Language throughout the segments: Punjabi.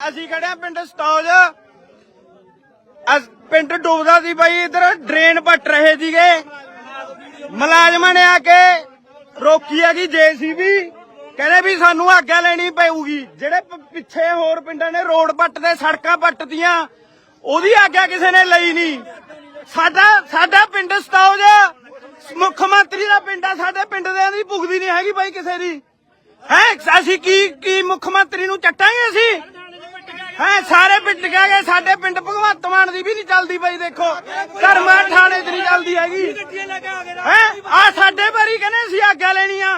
ਅਸੀਂ ਖੜੇ ਆ? ਪਿੰਡ ਸਤੌਜ। ਪਿੰਡ ਡੁੱਬਦਾ ਸੀ ਬਾਈ, ਇਧਰ ਡਰੇਨ ਪੱਟ ਰਹੇ ਸੀਗੇ। ਮੁਲਾਜ਼ਮਾਂ ਨੇ ਆ ਕੇ ਰੋਕੀ ਹੈਗੀ ਜੇਸੀਬੀ। ਕਹਿੰਦੇ ਵੀ ਸਾਨੂੰ ਆਗਿਆ ਲੈਣੀ ਪਊਗੀ। ਜਿਹੜੇ ਪਿੱਛੇ ਹੋਰ ਪਿੰਡਾਂ ਨੇ ਰੋਡ ਪੱਟਦੇ ਸੜਕਾਂ ਪੱਟਦੀਆਂ ਉਹਦੀ ਆਗਿਆ ਕਿਸੇ ਨੇ ਲਈ ਨਹੀਂ। ਸਾਡਾ ਸਾਡਾ ਪਿੰਡ ਸਤੌਜ, ਮੁੱਖ ਮੰਤਰੀ ਦਾ ਪਿੰਡ ਆ, ਸਾਡੇ ਪਿੰਡ ਦੇ ਦੀ ਭੁਗਦੀ ਨਹੀਂ ਹੈਗੀ ਬਾਈ ਕਿਸੇ ਦੀ। ਹੈ, ਅਸੀਂ ਕੀ ਕੀ ਮੁੱਖ ਮੰਤਰੀ ਨੂੰ ਚੱਟਾਂਗੇ ਅਸੀਂ? ਹੈ ਸਾਰੇ ਪਿੰਡ ਕਹਿ ਗਏ ਸਾਡੇ ਪਿੰਡ ਭਗਵੰਤ ਮਾਨ ਦੀ ਵੀ ਨਹੀਂ ਚੱਲਦੀ ਬਈ ਦੇਖੋ। ਧਰਮਾ ਥਾਣੇ 'ਚ ਨਹੀਂ ਚੱਲਦੀ ਹੈਗੀ। ਹੈ ਆ ਸਾਡੇ ਬਾਰੀ ਕਹਿੰਦੇ ਅਸੀਂ ਆਗਿਆ ਲੈਣੀ ਆ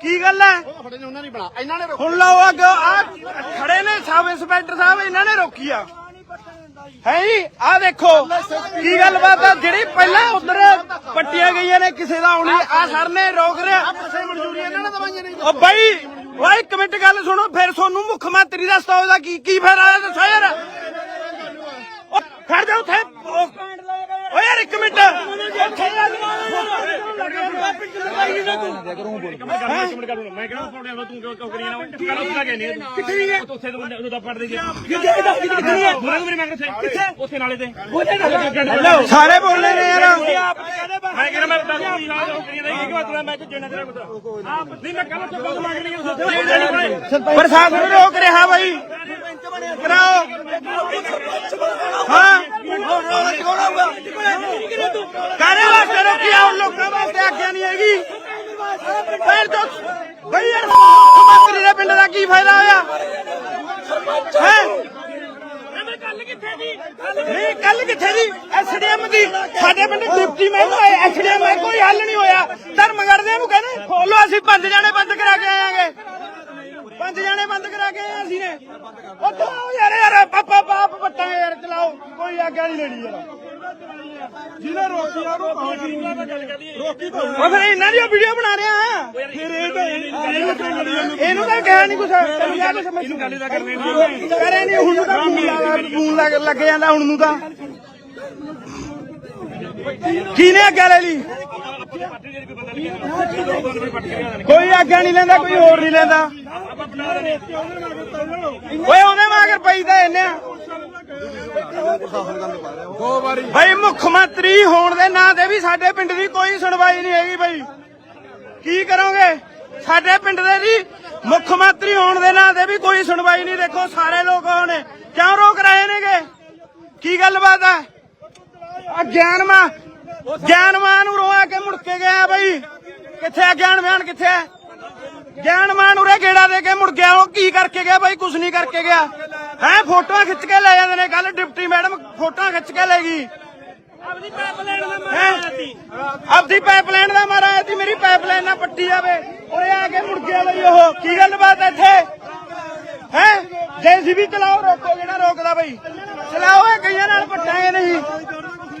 ਕੀ ਗੱਲ ਹੈ? ਫੜੇ ਨੇ ਉਹਨਾਂ ਨੇ ਬਣਾ। ਇਹਨਾਂ ਨੇ ਰੋਕ ਹੁਣ ਲਓ ਅੱਗ ਆ ਖੜੇ ਨੇ ਸਬ ਇੰਸਪੈਕਟਰ ਸਾਹਿਬ ਇਹਨਾਂ ਨੇ ਰੋਕੀ ਆ। ਹੈ ਜੀ ਆ ਦੇਖੋ ਕੀ ਗੱਲਬਾਤ ਆ ਜਿਹੜੀ ਪਹਿਲਾਂ ਉਧਰ ਪੱਟੀਆਂ ਗਈਆਂ ਨੇ ਕਿਸੇ ਦਾ ਆਉਣੀ ਆ ਸਰ ਨੇ ਰੋਕ ਰਿਹਾ ਓ ਬਾਈ ਓਏ ਇੱਕ ਮਿੰਟ ਗੱਲ ਸੁਣੋ ਫਿਰ ਤੁਹਾਨੂੰ ਮੁੱਖ ਮੰਤਰੀ ਦਾ ਸਟਾਉ ਦਾ ਕੀ ਕੀ ਫਾਇਦਾ ਹੈ ਦੱਸੋ ਯਾਰ। ਓ ਖੜ ਜਾ ਉੱਥੇ। ਓ ਓ ਯਾਰ ਇੱਕ ਮਿੰਟ। ਸਾਰੇ ਬੋਲੇ ਨੇ ਯਾਰ। ਮੈਂ ਕਹਿੰਦਾ ਮੈਂ ਦੱਸ ਕੀ ਹਾਲ ਹੋ ਕਰੀ ਇੱਕ ਵਾਰ ਮੈਂ ਜਣਾ ਤੇਰਾ ਕੁੱਤਾ ਨਹੀਂ, ਮੈਂ ਕੱਲ ਤੋਂ ਬਹੁਤ ਮੰਗ ਲਈ ਉੱਥੇ ਪ੍ਰਸ਼ਾਸਨ ਰੋਕ ਰਿਹਾ ਬਾਈ। ਕਰਾਓ। ਹਾਂ। ਕਾਰੇ ਵਾਸਤੇ ਰੋਕਿਆ ਆਉ ਲੋਕਾਂ ਵਾਸਤੇ ਆਗਿਆ ਨਹੀਂ ਹੈਗੀ। ਫਿਰ ਤੋਂ ਬਈ ਯਾਰ ਮੰਤਰੀ ਦੇ ਪਿੰਡ ਦਾ ਕੀ ਫਾਇਦਾ ਹੋਇਆ ਹੈ ਕੱਲ ਕਿੱਥੇ ਦੀ ਨਹੀਂ ਕੱਲ ਕਿੱਥੇ ਦੀ ਐਸਡੀਐਮ ਦੀ। ਸਾਡੇ ਪਿੰਡ ਡਿਪਟੀ ਮੈਂ ਐਸਡੀਐਮ ਹੈ ਕੋਈ ਹੱਲ ਨਹੀਂ ਹੋਇਆ। ਧਰਮਗੜ੍ਹ ਦੇ ਨੂੰ ਕਹਿੰਦੇ ਖੋਲੋ ਅਸੀਂ ਪੰਜ ਜਾਣੇ ਬੰਦ ਕਰਾ ਕੇ ਆਵਾਂਗੇ ਪੰਜ ਜਾਣੇ ਬੰਦ ਕਰਾ ਕੇ ਆਏ ਅਸੀਂ ਨੇ। ਉਹ ਚਲਾਓ ਯਾਰ ਯਾਰ ਪਾਪਾ ਬਾਪ ਪੱਟਾਂਗੇ ਯਾਰ ਚਲਾਓ। ਕੋਈ ਆਗਿਆ ਨਹੀਂ ਲੈਣੀ ਯਾਰ। ਜਿਹਨੇ ਰੋਕੀ ਆ ਉਹ ਰੋਕੀ ਉਹ ਫਿਰ ਇਹਨਾਂ ਦੀ ਵੀਡੀਓ ਬਣਾ ਰਿਹਾ ਹਾਂ ਫਿਰ ਇਹ ਤਾਂ ਇਹਨੂੰ ਤਾਂ ਕਿਹਾ ਨਹੀਂ ਕੁਛ। ਇਹਨੂੰ ਗੱਲ ਤਾਂ ਕਰਨੀ ਕਰੇ ਨਹੀਂ ਹੁਣ ਤਾਂ ਫੋਨ ਲੱਗ ਲੱਗ ਜਾਂਦਾ ਹੁਣ ਨੂੰ ਤਾਂ। ਕਿਹਨੇ ਅੱਗੇ ਲੈ ਲਈ? ਕੋਈ ਅੱਗੇ ਨਹੀਂ ਲੈਂਦਾ, ਕੋਈ ਹੋਰ ਨਹੀਂ ਲੈਂਦਾ। ਓਏ, ਉਹਨੇ ਮਾਗਰ ਪਈ ਤਾਂ ਇਹਨੇ। ਭਾਈ ਮੁੱਖ ਮੰਤਰੀ ਹੋਣ ਦੇ ਨਾਂ ਤੇ ਵੀ ਸਾਡੇ ਪਿੰਡ ਦੀ ਕੋਈ ਸੁਣਵਾਈ ਨਹੀਂ ਹੈਗੀ ਭਾਈ ਕੀ ਕਰੋਗੇ? ਸਾਡੇ ਪਿੰਡ ਦੇ ਦੀ ਮੁੱਖ ਮੰਤਰੀ ਹੋਣ ਦੇ ਨਾਂ ਤੇ ਵੀ ਕੋਈ ਸੁਣਵਾਈ ਨਹੀਂ। ਦੇਖੋ, ਸਾਰੇ ਲੋਕ ਆਉਣੇ। ਕਿਉਂ ਰੋਕ ਰਹੇ ਨੇਗੇ? ਕੀ ਗੱਲਬਾਤ ਹੈ ਆ ਗਿਆਨਮਾ ਗਿਆਨਮਾਨ ਨੂੰ ਰੋਆ ਕੇ ਮੁੜ ਕੇ ਗਿਆ ਬਈ? ਕਿੱਥੇ ਆ ਗਿਆਨਮਾਨ ਕਿੱਥੇ ਹੈ ਗਿਆਨਮਾਨ ਉਰੇ ਗੇੜਾ ਦੇ ਕੇ ਮੁੜ ਗਿਆ ਉਹ ਕੀ ਕਰਕੇ ਗਿਆ ਬਾਈ? ਕੁਝ ਨਹੀਂ ਕਰਕੇ ਗਿਆ। ਹੈ ਫੋਟੋਆਂ ਖਿੱਚ ਕੇ ਲੈ ਜਾਂਦੇ ਨੇ ਕੱਲ ਡਿਪਟੀ ਮੈਡਮ ਫੋਟੋਆਂ ਖਿੱਚ ਕੇ ਲੈ ਗਈ। ਪਾਈਪਲਾਈਨ ਦਾ? ਆਪਦੀ ਪਾਈਪਲਾਈਨ ਦਾ ਮਾਰਾ ਆਇਆ ਸੀ ਮੇਰੀ ਪਾਈਪਲਾਈਨ ਨਾ ਪੱਟੀ ਜਾਵੇ। ਉਰੇ ਆ ਕੇ ਮੁੜ ਗਿਆ ਬਈ ਉਹ। ਕੀ ਗੱਲਬਾਤ ਹੈ ਇੱਥੇ? ਜੇਸੀਬੀ ਚਲਾਓ ਰੋਕੋ ਜਿਹੜਾ ਰੋਕਦਾ ਬਈ। ਚਲਾਓ ਇਹ ਕਈਆਂ ਨਾਲ ਪੱਟਾਂਗੇ ਨਹੀਂ।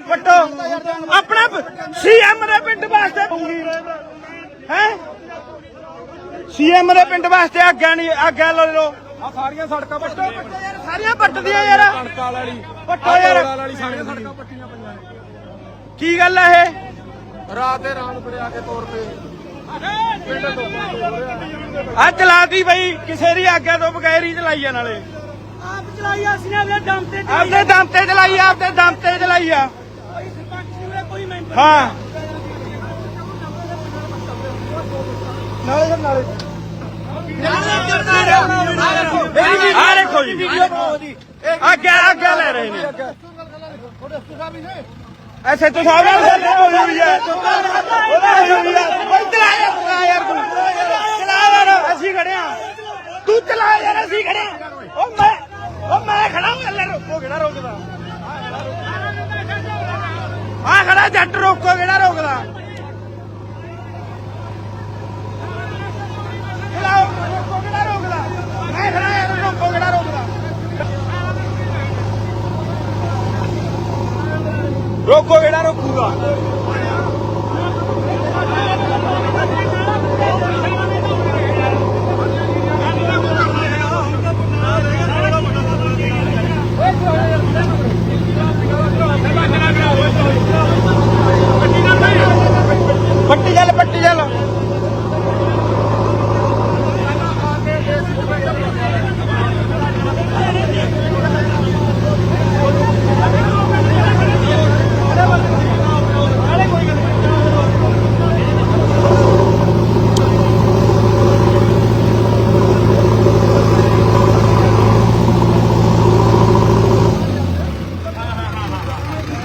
ਪੱਟੋ ਆਪਣਾ ਸੀਐਮ ਦੇ ਪਿੰਡ ਵਾਸਤੇ ਹੈ? ਸੀਐਮ ਦੇ ਪਿੰਡ ਵਾਸਤੇ ਆਗਿਆ ਨਹੀਂ ਆਗਿਆ ਲੈ ਲਓ। ਆ ਸਾਰੀਆਂ ਸੜਕਾਂ ਪੱਟੋ ਪੱਟੋ ਯਾਰ ਸਾਰੀਆਂ ਪੱਟਦੀਆਂ ਯਾਰ। ਕਾਲ ਵਾਲੀ ਪੱਟੋ ਯਾਰ। ਵਾਲੀ ਸਾਰੀਆਂ ਸੜਕਾਂ ਪੱਟੀਆਂ ਪਈਆਂ ਨੇ। ਕੀ ਗੱਲ ਹੈ ਇਹ? ਰਾਤ ਦੇ ਰਾਤ ਪਰਿਆ ਕੇ ਤੌਰ ਤੇ। ਆ ਚਲਾਤੀ ਬਈ ਕਿਸੇ ਦੀ ਆਗਿਆ ਤੋਂ ਬਗੈਰ ਹੀ ਚਲਾਈ ਆ ਨਾਲੇ। ਆਪ ਚਲਾਈ ਅਸੀਂ ਆਪਣੇ ਦਮ ਤੇ ਆਪਦੇ ਦਮ ਤੇ ਚਲਾਈ ਆ ਆਪਦੇ ਦਮ ਤੇ ਚਲਾਈ ਆ। ਕੋਈ ਮੈਂਬਰ ਹਾਂ। ਨਾਲੇ ਨਾਲੇ। ਆ ਦੇਖੋ ਜੀ। ਆਗਿਆ ਆਗਿਆ ਲੈ ਰਹੇ ਨੇ। ਐਸੇ ਤੋਂ ਸਾਹਿਬ ਨਾਲ ਗੱਲ ਹੋਈ ਹੋਈ ਹੈ। ਉਹਦਾ ਹੋਈ ਹੋਈ ਹੈ। ਬਈ ਚਲਾ ਯਾਰ ਚਲਾ ਯਾਰ ਤੂੰ। ਚਲਾ ਯਾਰ, ਅਸੀਂ ਖੜੇ ਆ ਤੂੰ ਚਲਾ ਯਾਰ, ਅਸੀਂ ਖੜੇ ਆ ਉਹ ਮੈਂ ਉਹ ਮੈਂ ਖੜਾ ਹਾਂ, ਲੈ ਰੋਕੋ ਕਿਹੜਾ ਰੋਕਦਾ। ਆ ਖੜਾ ਜੱਟ ਰੋਕੋ ਕਿਹੜਾ ਰੋਕਦਾ ਚਲਾਓ ਰੋਕੋ ਕਿਹੜਾ ਰੋਕਦਾ ਮੈਂ ਖੜਾ ਯਾਰ ਰੋਕੋ ਕਿਹੜਾ ਰੋਕਦਾ ਰੋਕੋ ਕਿਹੜਾ ਰੋਕੂਗਾ ਪੱਟੀ ਚੱਲ ਪੱਟੀ ਚੱਲ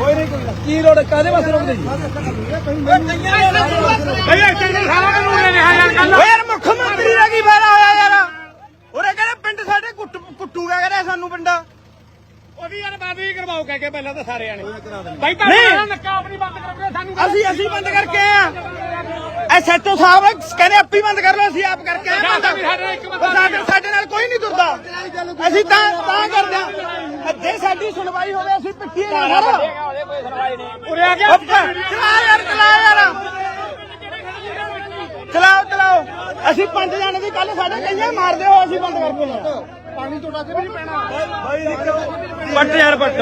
ਰੋਡ ਕਾਦੇ ਵਾਸਤੇ ਰੋਕਦੇ ਜੀ? ਭਾਈ ਐਕਸ਼ਨ ਦੇ ਸਾਰਾ ਕਾਨੂੰਨ ਨੇ ਨਿਆਂ ਯਾਰ ਕੱਲ ਯਾਰ ਮੁੱਖ ਮੰਤਰੀ ਦਾ ਕੀ ਫਾਇਦਾ ਹੋਇਆ ਯਾਰ? ਉਰੇ ਕਹਿੰਦੇ ਪਿੰਡ ਸਾਡੇ ਕੁੱਟ ਕੁੱਟੂਗਾ ਕਹਿੰਦੇ ਸਾਨੂੰ ਪਿੰਡ? ਉਹਦੀ ਯਾਰ ਬੰਦ ਕਰਵਾਓ ਕਹਿ ਕੇ ਪਹਿਲਾਂ ਤਾਂ ਸਾਰਿਆਂ ਨੇ ਭਾਈ ਨਹੀਂ। ਤਾਂ ਨੱਕਾ ਆਪਣੀ ਬੰਦ ਕਰੋਗੇ ਸਾਨੂੰ ਅਸੀਂ ਅਸੀਂ ਬੰਦ ਕਰਕੇ ਆਏ ਆ ਐਸਐਚਓ ਸਾਹਿਬ ਕਹਿੰਦੇ ਆਪੀ ਬੰਦ ਕਰ ਲਓ ਅਸੀਂ ਆਪ ਕਰਕੇ ਆਏ ਬੰਦ। ਸਾਡਾ ਨਾਲ ਕੋਈ ਨਹੀਂ ਤੁਰਦਾ। ਅਸੀਂ ਤਾਂ ਤਾਂ ਕਰਦੇ ਆ ਜੇ ਸਾਡੀ ਸੁਣਵਾਈ ਹੋਵੇ ਅਸੀਂ ਪਿੱਟੀਏ ਨਾ ਸਾਰਾ ਉਰੇ ਆ ਗਿਆ ਚਲਾ ਯਾਰ ਚਲਾ ਯਾਰ। ਚਲਾਓ ਚਲਾਓ। ਅਸੀਂ ਪੰਜ ਜਾਣੇ ਦੀ ਕੱਲ ਸਾਡੇ ਕਈਆਂ ਮਾਰਦੇ ਹੋ ਅਸੀਂ ਬੰਦ ਕਰਕੇ ਲਾਇਆ ਪਾਣੀ ਤੁਹਾਡਾ ਤੇ ਵੀ ਨਹੀਂ ਪੈਣਾ। ਪੱਟ ਯਾਰ ਪੱਟ।